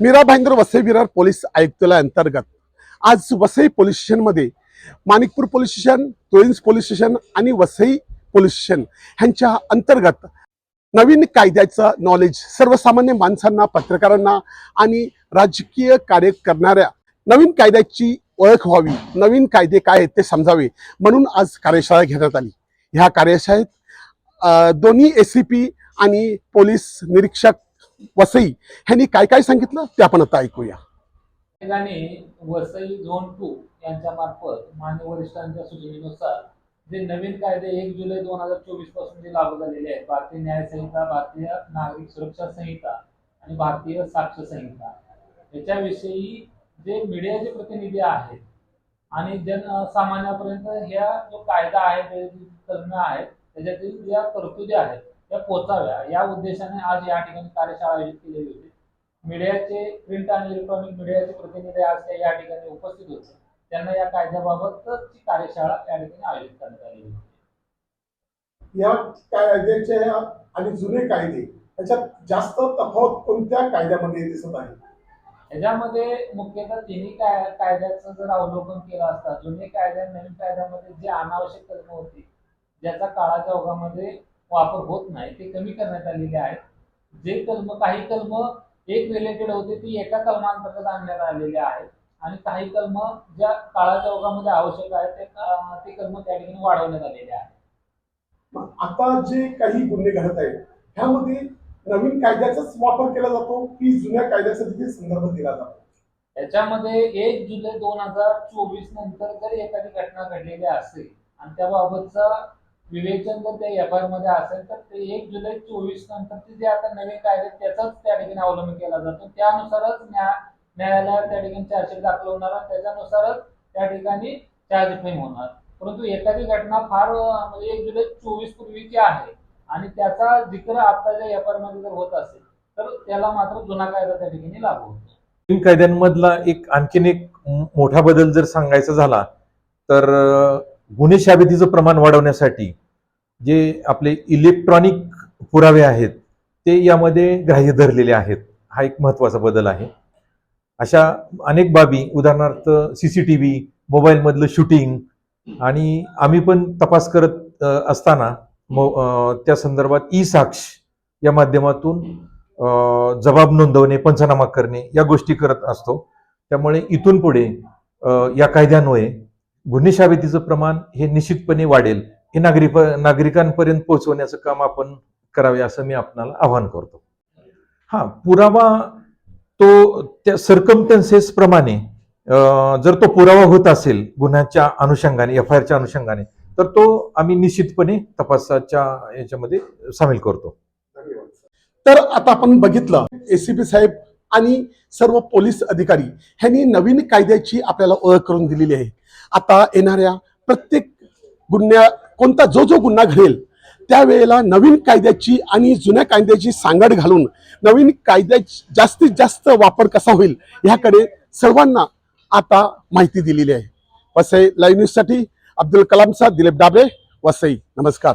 Mira Bhayandar Vasai Virar police आयुक्तालय अंतर्गत. आज वसई पोलीस स्टेशनमध्ये Manikpur police station Tulinj police station आणि वसई पोलीस स्टेशन ह्यांच्या अंतर्गत नवीन कायद्याचं नॉलेज सर्वसामान्य माणसांना पत्रकारांना आणि राजकीय कार्य करणाऱ्या नवीन कायद्याची ओळख व्हावी नवीन कायदे काय आहेत ते समजावे म्हणून आज कार्यशाळा घेण्यात आली. ह्या कार्यशाळेत दोन्ही एस सी पी आणि पोलीस निरीक्षक वसई ह्यांनी काय काय सांगितलं ते आपण आता ऐकूया. वसई झोन टू यांच्या मार्फत मान्य वरिष्ठांच्या सूचनेनुसार जे नवीन कायदे एक जुलै दोन हजार चोवीसपासून जे लागू झालेले आहेत भारतीय न्याय संहिता भारतीय नागरिक सुरक्षा संहिता आणि भारतीय साक्ष संहिता याच्याविषयी जे मीडियाचे प्रतिनिधी आहेत आणि जनसामान्यापर्यंत ह्या जो कायदा आहे तज्ञ आहेत त्याच्यातील ज्या तरतुदी आहेत त्या पोचाव्या. या उद्देशाने आज या ठिकाणी कार्यशाळा आयोजित केलेली होती. मीडियाचे प्रिंट आणि इलेक्ट्रॉनिक मीडियाचे प्रतिनिधी आज त्या या ठिकाणी उपस्थित होते. त्यांना या कायद्याबाबतची कार्यशाळा या ठिकाणी आयोजित करण्यात आलेली होती. या कायद्याचे आणि जुने कायदे याच्यात जास्त तफावत कोणत्या कायद्यामध्ये दिसत आहे? याच्यामध्ये मुख्यतः तिन्ही काय कायद्याचं जर अवलोकन केलं असता जुने कायद्या नवीन कायद्यामध्ये जे अनावश्यक कलम होती ज्याचा काळाच्या ओघामध्ये वापर होत नाही ते कमी करण्यात आलेले आहेत. जे कलम काही कलम एक रिलेटेड होते ती एका कलमांतर्गत आणण्यात आलेले आहेत. आणि काही कलम ज्या काळाच्या ओघामध्ये आवश्यक आहेत ते कलम त्या ठिकाणी वाढवण्यात आलेले आहेत. आता जे काही गुन्हे घडत आहेत ह्यामध्ये नवीन कायद्याचाच वापर केला जातो की जुन्या कायद्याचा देखील संदर्भ दिला जातो? याच्यामध्ये एक जुलै दोन हजार चोवीस नंतर जर एखादी घटना घडलेली असेल आणि त्याबाबतचा विवेचन जर त्या एफ आयमध्ये असेल तर ते एक जुलै चोवीस नंतरचे जे आता नवीन कायदे त्याचाच त्या ठिकाणी अवलंब केला जातो. त्यानुसारच न्याय न्यायालयात त्या ठिकाणी चार्जशीट दाखल होणार आणि त्याच्यानुसारच त्या ठिकाणी चार्ज फ्रेम होणार. परंतु एखादी घटना फार म्हणजे एक जुलै चोवीस पूर्वीची आहे आणि त्याचा जिक्र आताच्या एफ आयमध्ये जर होत असेल तर त्याला मात्र जुना कायदा त्या ठिकाणी लागू होतो. नवीन कायद्यांमधला एक आणखीन एक मोठा बदल जर सांगायचा झाला तर गुन्हे शाबितीचं प्रमाण वाढवण्यासाठी जे आपले इलेक्ट्रॉनिक पुरावे आहेत ते यामध्ये ग्राह्य धरलेले आहेत. हा एक महत्त्वाचा बदल आहे. अशा अनेक बाबी उदाहरणार्थ सी सी टी व्ही मोबाईलमधलं शूटिंग आणि आम्ही पण तपास करत असताना मो त्या संदर्भात ई साक्ष या माध्यमातून जबाब नोंदवणे पंचनामा करणे या गोष्टी करत असतो. त्यामुळे इथून पुढे या कायद्यान्वये गुन्हे शाबितीचं प्रमाण हे निश्चितपणे वाढेल. हे नागरिक नागरिकांपर्यंत पोहोचवण्याचं काम आपण करावे असं मी आपणाला आवाहन करतो. हा पुरावा तो त्या सर्कमटन्सेस प्रमाणे जर तो पुरावा होत असेल गुन्ह्याच्या अनुषंगाने एफ आय आरच्या अनुषंगाने तर तो आम्ही निश्चितपणे तपासाच्या याच्यामध्ये सामील करतो. तर आता आपण बघितलं एसीपी साहेब आणि सर्व पोलीस अधिकारी ह्यांनी नवीन कायद्याची आपल्याला ओळख करून दिलेली आहे. आता येणाऱ्या प्रत्येक गुन्ह्या कोणता जो जो गुन्हा घडेल त्यावेळेला नवीन कायद्याची आणि जुन्या कायद्याची सांगड घालून नवीन कायद्याची जास्तीत जास्त वापर कसा होईल ह्याकडे सर्वांना आता माहिती दिलेली आहे. वसई लाईव्ह न्यूजसाठी अब्दुल कलामचा दिलीप डाबे वसई. नमस्कार.